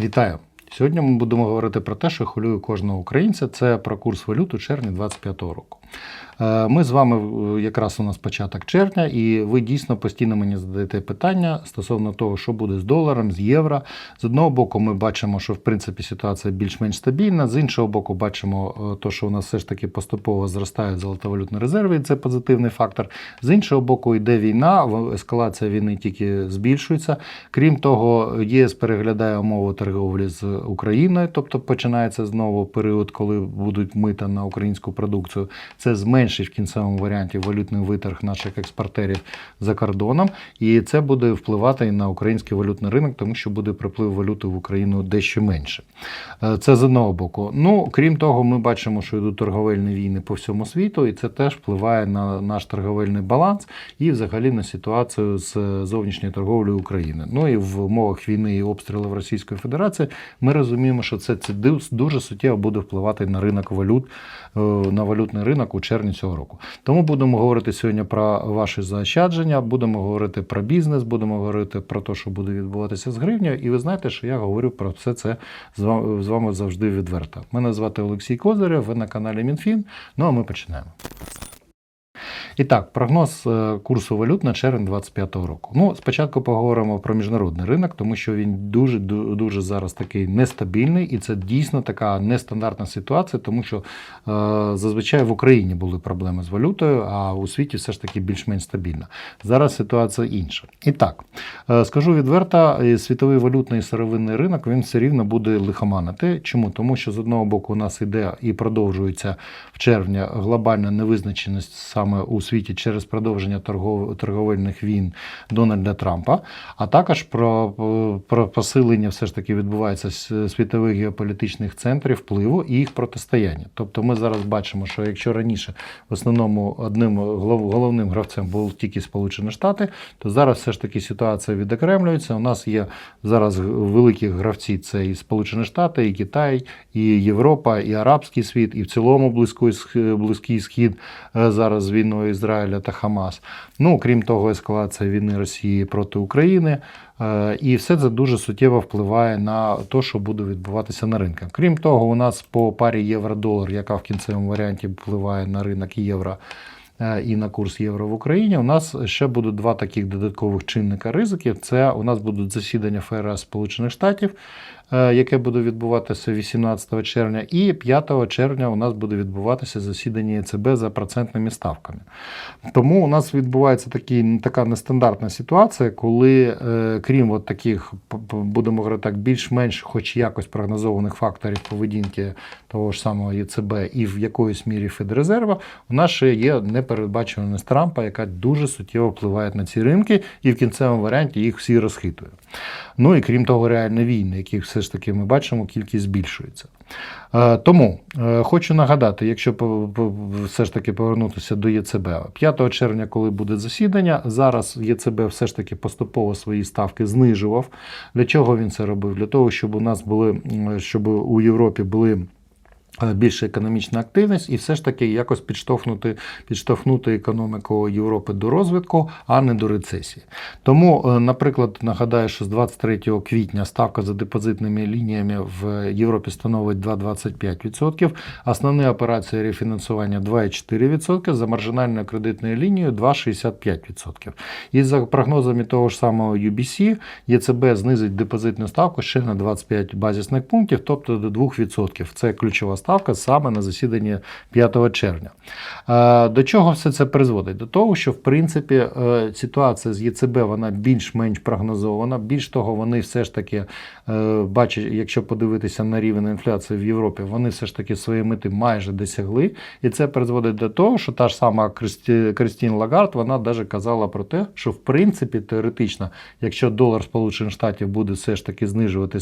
Вітаю! Сьогодні ми будемо говорити про те, що хвилює кожного українця. Це про курс валют у червні 2025 року. Е, Ми з вами е, якраз у нас початок червня, і ви дійсно постійно мені задаєте питання стосовно того, що буде з доларом, з євро. З одного боку, ми бачимо, що в принципі ситуація більш-менш стабільна. З іншого боку, бачимо, е, то, що у нас все ж таки поступово зростають золотовалютні резерви, і це позитивний фактор. З іншого боку, йде війна, ескалація війни тільки збільшується. Крім того, ЄС переглядає умови торговлі з Україною, тобто починається знову період, коли будуть мита на українську продукцію. Це зменшить в кінцевому варіанті валютний виторг наших експортерів за кордоном, і це буде впливати і на український валютний ринок, тому що буде приплив валюти в Україну дещо менше. Е, Це з одного боку. Ну крім того, ми бачимо, що йдуть торговельні війни по всьому світу, і це теж впливає на наш торговельний баланс і взагалі на ситуацію з зовнішньою торговлею України. Ну і в умовах війни і обстрілів Російської Федерації ми розуміємо, що це, це ду- дуже суттєво буде впливати на ринок валют, е, на валютний ринок у червні цього року. Тому будемо говорити сьогодні про ваші заощадження, будемо говорити про бізнес, будемо говорити про те, що буде відбуватися з гривнею. І ви знаєте, що я говорю про все це з вами завжди відверто. Мене звати Олексій Козирєв, ви на каналі МінФін. Ну а ми починаємо. І так, прогноз е, курсу валют на червень 2025 року. Ну, спочатку поговоримо про міжнародний ринок, тому що він дуже дуже зараз такий нестабільний, і це дійсно така нестандартна ситуація, тому що е, зазвичай в Україні були проблеми з валютою, а у світі все ж таки більш-менш стабільна. Зараз ситуація інша. І так, е, скажу відверто, світовий валютний сировинний ринок він все рівно буде лихоманити. Чому? Тому що з одного боку у нас іде і продовжується в червні глобальна невизначеність саме у світі через продовження торгов... торговельних війн Дональда Трампа, а також про, про посилення все ж таки відбувається світових геополітичних центрів впливу і їх протистояння. Тобто ми зараз бачимо, що якщо раніше в основному одним голов- головним гравцем був тільки Сполучені Штати, то зараз все ж таки ситуація відокремлюється. У нас є зараз великі гравці: це і Сполучені Штати, і Китай, і Європа, і Арабський світ, і в цілому близький схід е, зараз з війною Ізраїля та Хамас. Ну крім того, ескалація війни Росії проти України. Е, І все це дуже суттєво впливає на те, що буде відбуватися на ринках. Крім того, у нас по парі євро-долар, яка в кінцевому варіанті впливає на ринок євро е, і на курс євро в Україні, у нас ще будуть два таких додаткових чинника ризиків. Це у нас будуть засідання ФРА Сполучених Штатів, яке буде відбуватися 18 червня, і 5 червня у нас буде відбуватися засідання ЕЦБ за процентними ставками. Тому у нас відбувається такі, така нестандартна ситуація, коли, е, крім от таких, будемо говорити так, більш-менш хоч якось прогнозованих факторів поведінки того ж самого ЄЦБ і в якоїсь мірі Федрезерва, у нас ще є непередбачуваність Трампа, яка дуже суттєво впливає на ці ринки, і в кінцевому варіанті їх всі розхитує. Ну і крім того, реальні війни, яких все ж таки ми бачимо, кількість збільшується. Е, Тому е, хочу нагадати, якщо все ж таки повернутися до ЄЦБ, 5 червня, коли буде засідання, зараз ЄЦБ все ж таки поступово свої ставки знижував. Для чого він це робив? Для того, щоб у нас були, щоб у Європі були. Е, Більша економічна активність і все ж таки якось підштовхнути, підштовхнути економіку Європи до розвитку, а не до рецесії. Тому, е, наприклад, нагадаю, що з 23 квітня ставка за депозитними лініями в Європі становить 2,25%, основні операції рефінансування 2,4%, за маржинальною кредитною лінією 2,65%. І за прогнозами того ж самого UBC, ЄЦБ знизить депозитну ставку ще на 25 базисних пунктів, тобто до 2%. Це ключова ставка саме на засіданні 5 червня. Е, До чого все це призводить? До того, що в принципі е, ситуація з ЄЦБ вона більш-менш прогнозована. Більш того, вони все ж таки е, бачать, якщо подивитися на рівень інфляції в Європі, вони все ж таки свої мети майже досягли. І це призводить до того, що та ж сама Кристін Лагард, вона навіть казала про те, що в принципі теоретично, якщо долар Сполучених Штатів буде все ж таки знижувати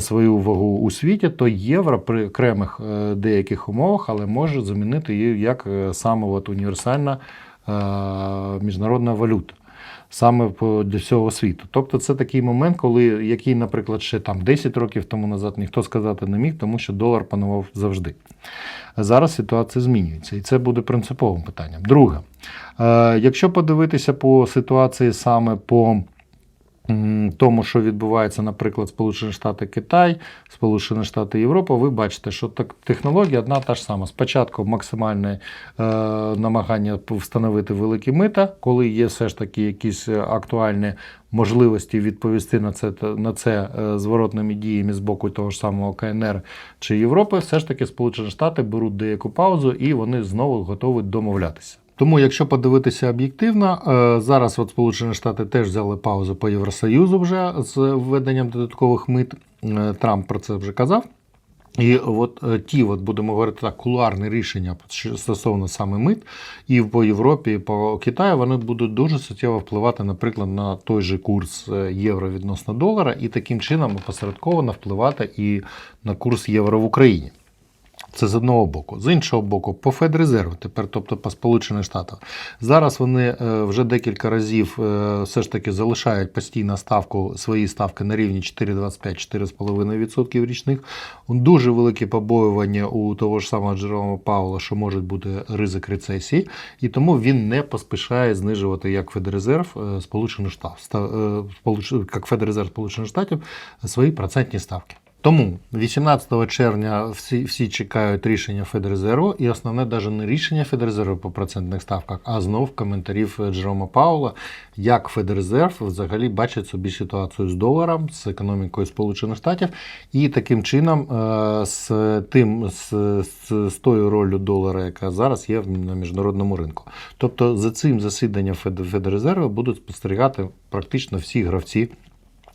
свою вагу у світі, то євро при окремих е, деяких умовах, але може замінити її як е, саме от універсальна е, міжнародна валюта. Саме для всього світу. Тобто це такий момент, коли який, наприклад, ще там 10 років тому назад ніхто сказати не міг, тому що долар панував завжди. Зараз ситуація змінюється, і це буде принциповим питанням. Друге, якщо подивитися по ситуації саме по тому, що відбувається, наприклад, Сполучені Штати Китай, Сполучені Штати Європа, ви бачите, що так, технологія одна та ж сама. Спочатку максимальне е, намагання встановити великі мита, коли є все ж таки якісь актуальні можливості відповісти на це, на це е, зворотними діями з боку того ж самого КНР чи Європи, все ж таки Сполучені Штати беруть деяку паузу і вони знову готові домовлятися. Тому, якщо подивитися об'єктивно, е, зараз от Сполучені Штати теж взяли паузу по Євросоюзу вже з введенням додаткових мит. Е, Трамп про це вже казав. І от е, ті, от будемо говорити так, кулуарні рішення стосовно саме мит, і по Європі, і по Китаю, вони будуть дуже суттєво впливати, наприклад, на той же курс євро відносно долара, і таким чином опосередковано впливати і на курс євро в Україні. Це з одного боку. З іншого боку, по Федрезерву, тепер, тобто по Сполучених Штатах. Зараз вони е, вже декілька разів е, все ж таки залишають постійно ставку, свої ставки на рівні 4,25-4,5% річних. Дуже велике побоювання у того ж самого Джерома Паула, що може бути ризик рецесії, і тому він не поспішає знижувати як Федрезерв е, Сполучених Штатів, як Федрезерв Сполучених Штатів свої процентні ставки. Тому 18 червня всі всі чекають рішення Федрезерву, і основне навіть не рішення Федрезерву по процентних ставках, а знов коментарів Джерома Паула, як Федрезерв взагалі бачить собі ситуацію з доларом, з економікою Сполучених Штатів, і таким чином е, з тим з, з, з тою ролью долара, яка зараз є на міжнародному ринку. Тобто за цим засіданням Федрезерву будуть спостерігати практично всі гравці.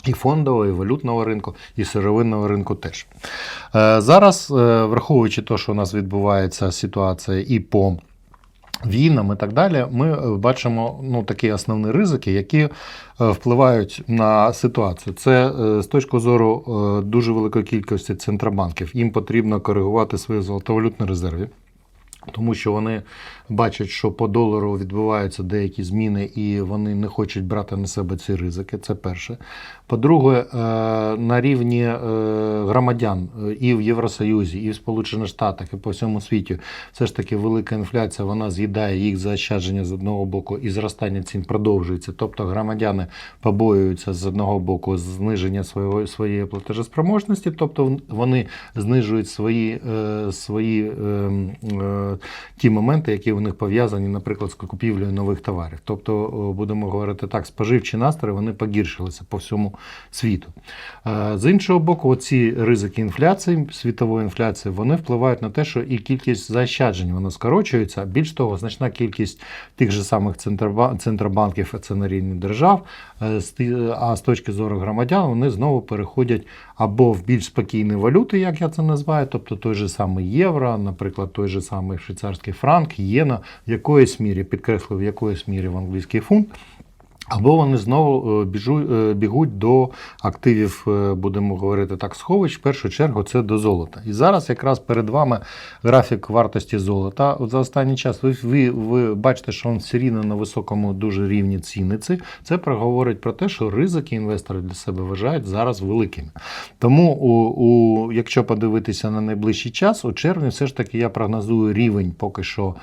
І фондового, і валютного ринку, і сировинного ринку теж. Е, зараз, е, враховуючи те, що у нас відбувається ситуація і по війнам, і так далі, ми бачимо ну, такі основні ризики, які е, впливають на ситуацію. Це з точки зору дуже великої кількості центробанків. Їм потрібно коригувати свої золотовалютні резерви. Тому що вони бачать, що по долару відбуваються деякі зміни, і вони не хочуть брати на себе ці ризики. Це перше. По-друге, е, на рівні е, громадян е, і в Євросоюзі, і в Сполучених Штатах, і по всьому світі, все ж таки велика інфляція вона з'їдає їх заощадження з одного боку, і зростання цін продовжується. Тобто громадяни побоюються з одного боку зниження своєї своєї платежеспроможності, тобто вони знижують свої свої ті моменти, які у них пов'язані, наприклад, з купівлею нових товарів. Тобто, будемо говорити так, споживчі настрої вони погіршилися по всьому світу. З іншого боку, ці ризики інфляції, світової інфляції, вони впливають на те, що і кількість заощаджень вона скорочується. Більш того, значна кількість тих же самих центробанків, це на рівні держав, е, а з точки зору громадян, вони знову переходять або в більш спокійні валюти, як я це називаю, тобто той же самий євро, наприклад, той же самий швейцарський франк, єна, в якоїсь мірі, підкреслив, в якоїсь мірі в англійський фунт. Або вони знову е, е, бігуть до активів, е, будемо говорити так, сховищ, в першу чергу це до золота. І зараз якраз перед вами графік вартості золота. От За останній час ви ви, ви бачите, що він все рівно на високому дуже рівні ціниці. Це проговорить про те, що ризики інвестори для себе вважають зараз великими. Тому, у, у, якщо подивитися на найближчий час, у червні все ж таки я прогнозую рівень поки що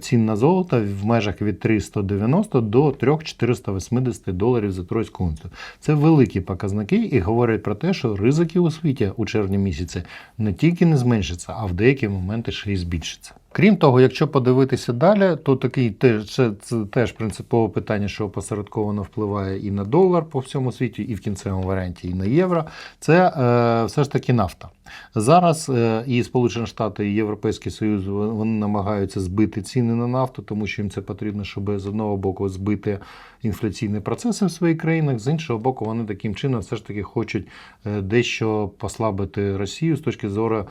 цін на золото в межах від 390 до 3400 180 доларів за тройську унцію. Це великі показники і говорять про те, що ризики у світі у червні місяці не тільки не зменшаться, а в деякі моменти ще й збільшаться. Крім того, якщо подивитися далі, то такий теж це, це теж принципове питання, що опосередковано впливає і на долар по всьому світі, і в кінцевому варіанті, і на євро. Це е, все ж таки нафта. Зараз е, і Сполучені Штати, і Європейський Союз вони намагаються збити ціни на нафту, тому що їм це потрібно, щоб з одного боку збити інфляційні процеси в своїх країнах, з іншого боку, вони таким чином все ж таки хочуть е, дещо послабити Росію з точки зору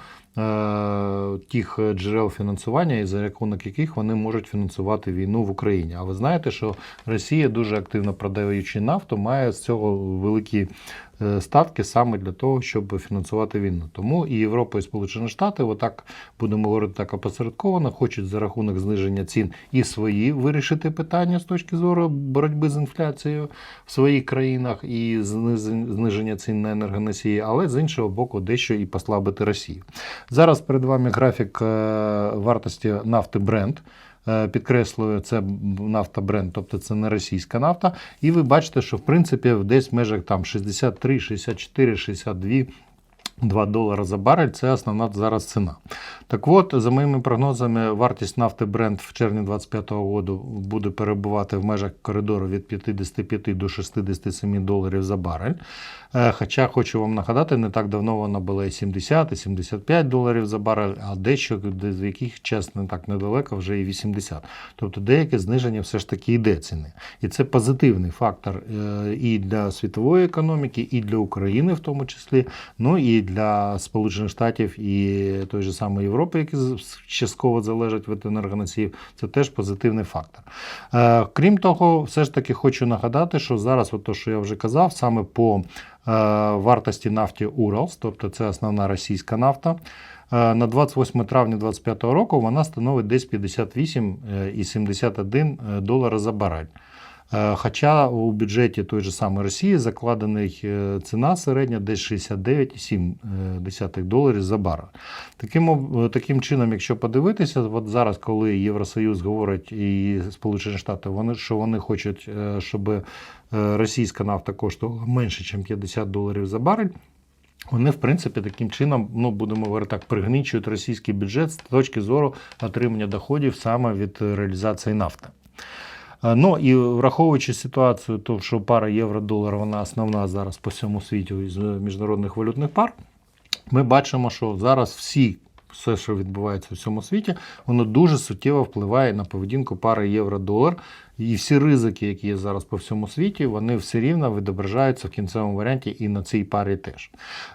тих джерел фінансування, і за рахунок яких вони можуть фінансувати війну в Україні. А ви знаєте, що Росія дуже активно продаючи нафту, має з цього великі Е, статки саме для того, щоб фінансувати війну. Тому і Європа, і Сполучені Штати, отак будемо говорити так опосередковано, хочуть за рахунок зниження цін і свої вирішити питання з точки зору боротьби з інфляцією в своїх країнах і зниження цін на енергоносії, але з іншого боку, дещо і послабити Росію. Зараз перед вами графік е, вартості нафти Brent. Е, Підкреслюю, це нафта бренд, тобто це не російська нафта. І ви бачите, що в принципі десь в межах там 63, 64, 62 2 долара за барель це основна зараз ціна. Так от, за моїми прогнозами, вартість нафти бренд в червні 2025 року буде перебувати в межах коридору від 55 до 67 доларів за барель. Е, Хоча хочу вам нагадати, не так давно вона була і 70, і 75 доларів за барель, а дещо де- в яких час не так недалеко вже і 80. Тобто деяке зниження все ж таки йде ціни. І це позитивний фактор е, і для світової економіки, і для України в тому числі, ну і для Сполучених Штатів і той же самої Європи, які частково залежать від енергоносіїв. Це теж позитивний фактор. Е, Крім того, все ж таки хочу нагадати, що зараз, от то, що я вже казав, саме по вартості нафті Уралс, тобто це основна російська нафта. е, На 28 травня 2025 року вона становить десь 58,71 долара за барель. Е, Хоча у бюджеті той же самої Росії закладений е, ціна середня десь 69,7 доларів за барель. Таким, таким чином, якщо подивитися, от зараз, коли Євросоюз говорить і Сполучені Штати, вони що вони хочуть, е, щоб е, російська нафта коштувала менше, ніж 50 доларів за барель. Вони, в принципі, таким чином, ну будемо говорити так, пригнічують російський бюджет з точки зору отримання доходів саме від е, реалізації нафти. Е, Ну і враховуючи ситуацію, то що пара євро-долар, вона основна зараз по всьому світі із міжнародних валютних пар, ми бачимо, що зараз всі, все, що відбувається в всьому світі, воно дуже суттєво впливає на поведінку пари євро-долар. І всі ризики, які є зараз по всьому світі, вони все рівно відображаються в кінцевому варіанті і на цій парі теж.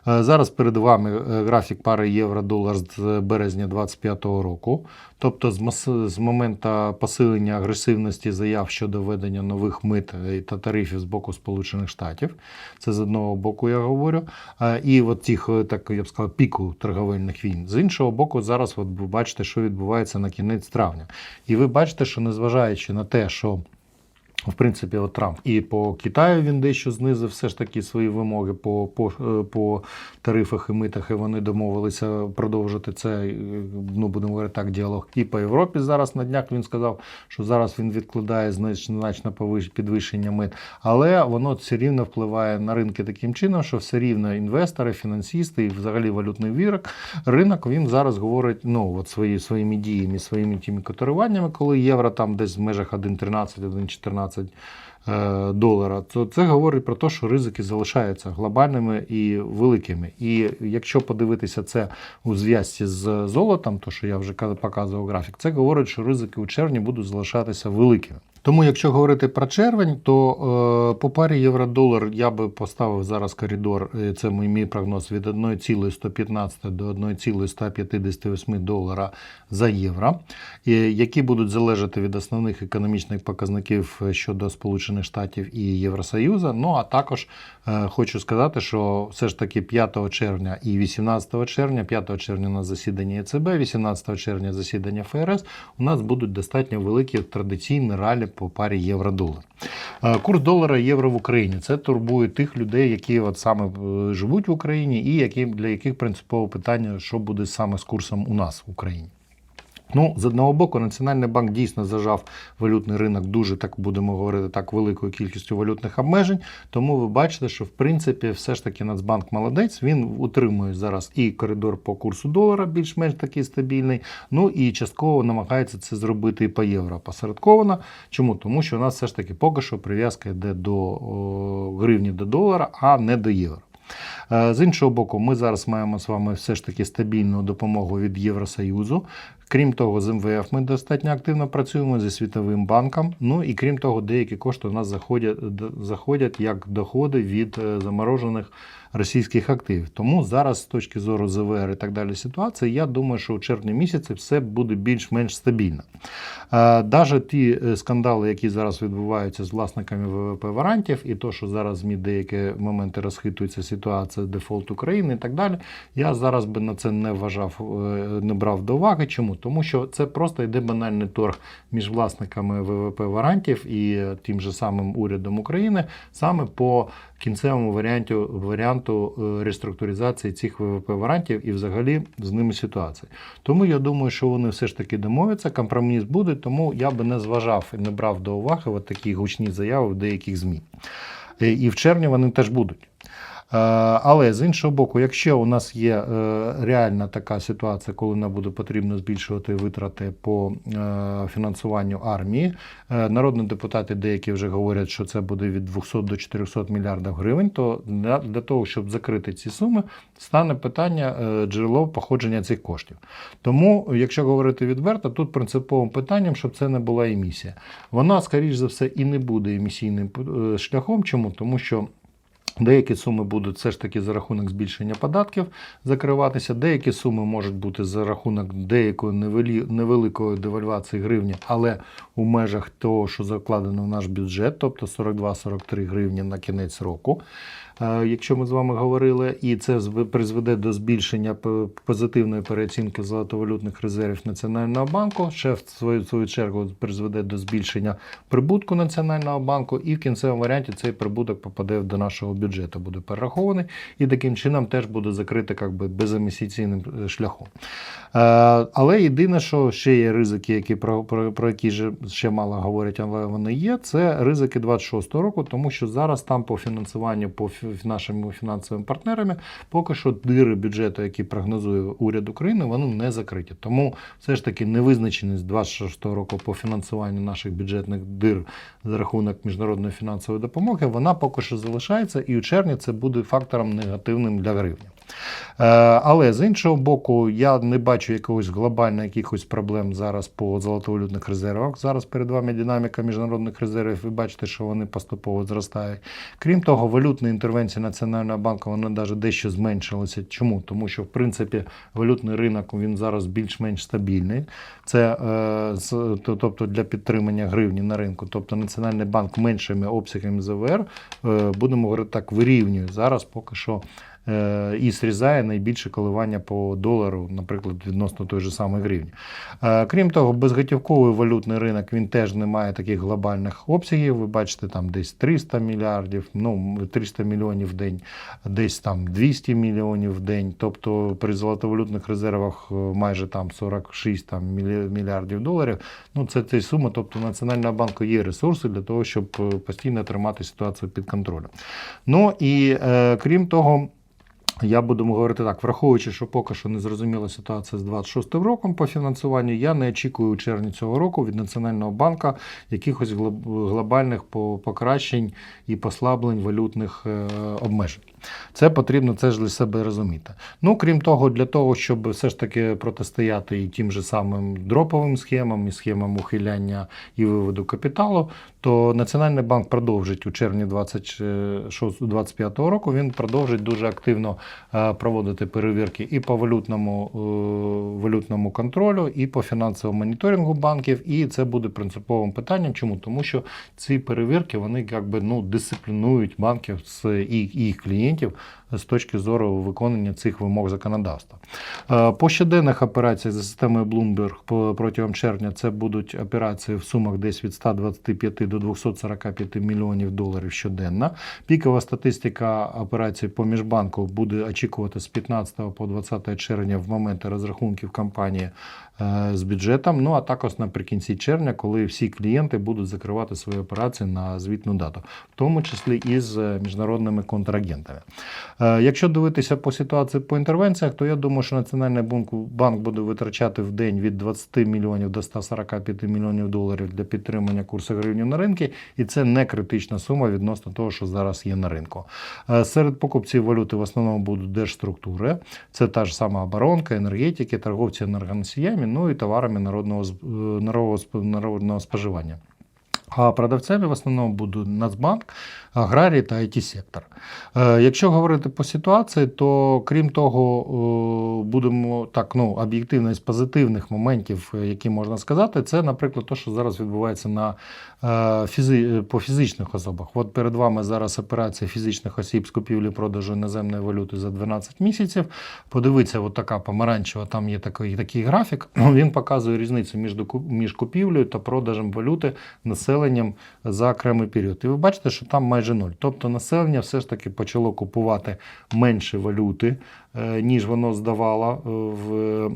Е, Зараз перед вами е, графік пари євро-долар з березня 2025 року. Тобто з, моменту посилення агресивності заяв щодо введення нових мит е, та тарифів з боку Сполучених Штатів. Це з одного боку я говорю. Е, І от тих, е, так я б сказав, піку торговельних війн. З іншого боку, зараз от ви бачите, що відбувається на кінець травня. І ви бачите, що незважаючи на те, що в принципі, от Трамп і по Китаю він дещо знизив все ж таки свої вимоги по, по, е, по тарифах і митах, і вони домовилися продовжити це, ну будемо говорити так, діалог. І по Європі зараз на днях він сказав, що зараз він відкладає значно, значно підвищення мит, але воно все рівно впливає на ринки таким чином, що все рівно інвестори, фінансисти і взагалі валютний вірок, ринок він зараз говорить ну, от свої, своїми діями, своїми тими котируваннями, коли євро там десь в межах 1,13, 1,14 е, долара, то це говорить про те, що ризики залишаються глобальними і великими. І якщо подивитися це у зв'язці з золотом, то що я вже показував графік, це говорить, що ризики у червні будуть залишатися великими. Тому, якщо говорити про червень, то е, по парі євро-долар я би поставив зараз коридор, е, це мій, мій прогноз, від 1,115 до 1,158 долара за євро, які будуть залежати від основних економічних показників е, щодо Сполучених Штатів і Євросоюзу. Ну а також хочу сказати, що все ж таки 5 червня і 18 червня, 5 червня на засіданні ЕЦБ, 18 червня засідання ФРС, у нас будуть достатньо великі традиційні ралі по парі євро-долар. Е, Курс долара євро в Україні це турбує тих людей, які от саме е, живуть в Україні, і які, для яких принципове питання, що буде саме з курсом у нас в Україні. Ну, з одного боку, Національний банк дійсно зажав валютний ринок дуже так будемо говорити так великою кількістю валютних обмежень. Тому ви бачите, що в принципі все ж таки Нацбанк молодець. Він утримує зараз і коридор по курсу долара, більш-менш такий стабільний. Ну і частково намагається це зробити і по євро посередковано. Чому? Тому що у нас все ж таки поки що прив'язка йде до о, гривні до долара, а не до євро. Е, З іншого боку, ми зараз маємо з вами все ж таки стабільну допомогу від Євросоюзу. Крім того, з МВФ ми достатньо активно працюємо зі Світовим банком. Ну і крім того, деякі кошти у нас заходять, заходять як доходи від е, заморожених російських активів. Тому зараз, з точки зору ЗВР і так далі, ситуації, я думаю, що у червні місяці все буде більш-менш стабільно. Навіть ті е, скандали, які зараз відбуваються з власниками ВВП варантів, і то, що зараз ЗМІ деякі моменти розхитується ситуація дефолт України і так далі, я зараз би на це не вважав, е, не брав до уваги. Чому? Тому що це просто йде банальний торг між власниками ВВП варантів і тим же самим урядом України саме по кінцевому варіанту, варіанту варіанту е, реструктуризації цих ВВП варіантів і взагалі з ними ситуація. Тому я думаю, що вони все ж таки домовляться, компроміс буде, тому я би не зважав і не брав до уваги от такі гучні заяви в деяких ЗМІ. Е, І в червні вони теж будуть. Е, Але з іншого боку, якщо у нас є е, реальна така ситуація, коли нам буде потрібно збільшувати витрати по е, фінансуванню армії, народні депутати деякі вже говорять, що це буде від 200 до 400 мільярдів гривень, то для, того, щоб закрити ці суми, стане питання джерело походження цих коштів. Тому, якщо говорити відверто, тут принциповим питанням, щоб це не була емісія. Вона, скоріш за все, і не буде емісійним шляхом. Чому? Тому що. Деякі суми будуть все ж таки за рахунок збільшення податків закриватися, деякі суми можуть бути за рахунок деякої невелі- невеликої девальвації гривні, але у межах того, що закладено в наш бюджет, тобто 42-43 гривні на кінець року. Е, Якщо ми з вами говорили, і це призведе до збільшення позитивної переоцінки золотовалютних резервів Національного банку, ще в свою, свою чергу призведе до збільшення прибутку Національного банку, і в кінцевому варіанті цей прибуток попаде до нашого бюджету, буде перерахований, і таким чином теж буде закрити як би, беземісійним е, шляхом. Е, Але єдине, що ще є ризики, які про, про, про які же ще мало говорять, але вони є, це ризики 26-го року, тому що зараз там по фінансуванню по фі- нашими фінансовими партнерами поки що дири бюджету, які прогнозує уряд України, вони не закриті. Тому все ж таки невизначеність 26-го року по фінансуванню наших бюджетних дир за рахунок міжнародної фінансової допомоги, вона поки що залишається, і у червні це буде фактором негативним для гривні. Е, Але з іншого боку, я не бачу якогось глобально якихось проблем зараз по золотовалютних резервах. Зараз перед вами динаміка міжнародних резервів. Ви бачите, що вони поступово зростають. Крім того, валютні інтервенції Національного банку вони навіть дещо зменшилися. Чому? Тому що в принципі валютний ринок він зараз більш-менш стабільний. Це е, тобто для підтримання гривні на ринку. Тобто Національний банк меншими обсягами ЗВР, е, будемо говорити так, вирівнює зараз поки що і зрізає найбільше коливання по долару, наприклад, відносно той же самої гривні. Е, Крім того, безготівковий валютний ринок він теж не має таких глобальних обсягів. Ви бачите, там десь 300 мільярдів, ну 300 мільйонів в день, десь там 200 мільйонів в день. Тобто при золотовалютних резервах е, майже там 46 там, мільярдів доларів. Ну це ці суми. Тобто Національного банку є ресурси для того, щоб е, постійно тримати ситуацію під контролем. Ну і е, крім того. Я буду говорити так, враховуючи, що поки що не зрозуміла ситуація з 26 роком по фінансуванню, я не очікую у червні цього року від Національного банку якихось глоб- глобальних по- покращень і послаблень валютних е, обмежень. Це потрібно це ж для себе розуміти. Ну, крім того, для того, щоб все ж таки протистояти і тим же самим дроповим схемам, і схемам ухиляння і виводу капіталу, то Національний банк продовжить у червні 2025 року. Він продовжить дуже активно е, проводити перевірки і по валютному, е, валютному контролю, і по фінансовому моніторингу банків. І це буде принциповим питанням. Чому? Тому що ці перевірки вони якби ну дисциплінують банків з і їх клієнтів з точки зору виконання цих вимог законодавства. Е, По щоденних операціях за системою Bloomberg протягом червня це будуть операції в сумах десь від 125 до 245 мільйонів доларів щоденно. Пікова статистика операцій по міжбанку буде очікувати з 15 по 20 червня в моменти розрахунків компанії е, з бюджетом. Ну а також наприкінці червня, коли всі клієнти будуть закривати свої операції на звітну дату, в тому числі і з міжнародними контрагентами. Е, Якщо дивитися по ситуації по інтервенціях, то я думаю, що Національний банк, буде витрачати в день від 20 мільйонів до 145 мільйонів доларів для підтримання курсу гривні на ринку, і це не критична сума відносно того, що зараз є на ринку. Е, Серед покупців валюти в основному будуть держструктури, це та ж сама оборонка, енергетики, торговці енергоносіями, ну і товарами народного, е, народного споживання. А продавцями в основному будуть Нацбанк, аграрії та it сектор Е, Якщо говорити по ситуації, то крім того, е, будемо так ну об'єктивно із позитивних моментів, е, які можна сказати, це, наприклад, те, що зараз відбувається на. По фізичних особах. От перед вами зараз операція фізичних осіб з купівлі-продажу іноземної валюти за 12 місяців. Подивіться, от така помаранчева, там є такий, такий графік. Він показує різницю між, між купівлею та продажем валюти населенням за окремий період. І ви бачите, що там майже нуль. Тобто населення все ж таки почало купувати менше валюти, е, ніж воно здавало е, в е,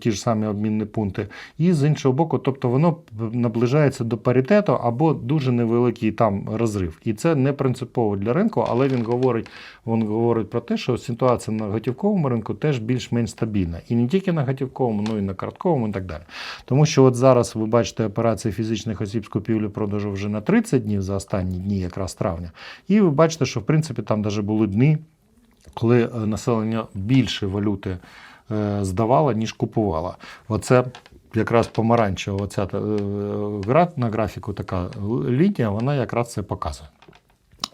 ті ж самі обмінні пункти. І з іншого боку, тобто воно наближається до паритету або дуже невеликий там розрив. І це не принципово для ринку, але він говорить, він говорить про те, що ситуація на готівковому ринку теж більш-менш стабільна. І не тільки на готівковому, ну і на картковому і так далі. Тому що от зараз ви бачите операції фізичних осіб з купівлі-продажу вже на 30 днів за останні дні, якраз травня. І ви бачите, що в принципі там навіть були дні, коли е, населення більше валюти е, здавало, ніж купувала. Оце якраз помаранчева оця е, на графіку така лінія, вона якраз це показує.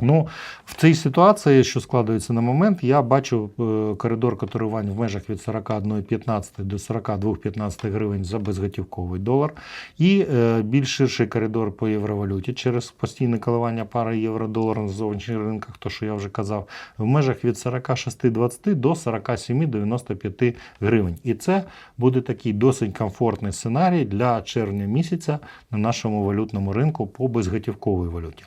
Ну, в цій ситуації, що складається на момент, я бачу е, коридор котирувань в межах від 41,15 до 42,15 гривень за безготівковий долар, і е, більш ширший коридор по євровалюті через постійне коливання пари євро-долар на зовнішніх ринках, то що я вже казав, в межах від 46,20 до 47,95 гривень. І це буде такий досить комфортний сценарій для червня місяця на нашому валютному ринку по безготівковій валюті.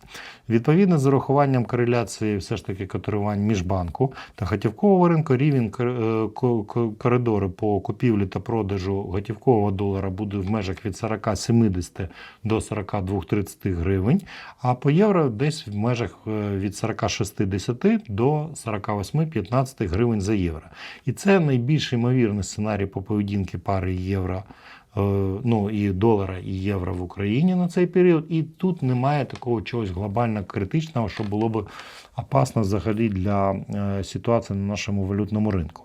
Відповідно, з урахуванням кореляції все ж таки котирувань міжбанку та готівкового ринку рівень е, ко- ко- коридору по купівлі та продажу готівкового долара буде в межах від 40,70 до 42,30 гривень, а по євро десь в межах е, від 46,10 до 48,15 гривень за євро. І це найбільш ймовірний сценарій по поведінки пари євро ну, і долара, і євро в Україні на цей період. І тут немає такого чогось глобально критичного, що було б опасно взагалі для е, ситуації на нашому валютному ринку.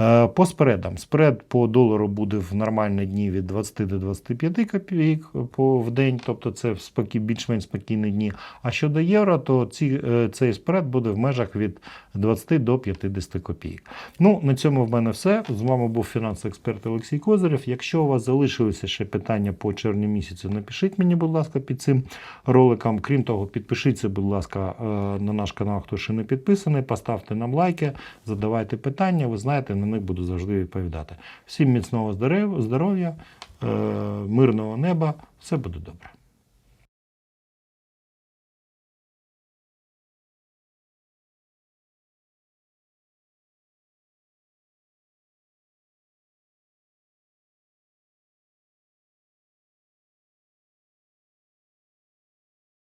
Е, По спредам. Спред по долару буде в нормальні дні від 20 до 25 копійок в день, тобто це більш-менш спокійні дні. А щодо євро, то ці, е, цей спред буде в межах від 20 до 50 копійок. Ну, на цьому в мене все. З вами був фінансовий експерт Олексій Козирєв. Якщо у вас залишилися ще питання по червню місяцю, напишіть мені, будь ласка, під цим роликом. Крім того, підпишіться, будь ласка, на наш канал, хто ще не підписаний, поставте нам лайки, задавайте питання. Ви знаєте, на них буду завжди відповідати. Всім міцного здоров'я, е, мирного неба, все буде добре.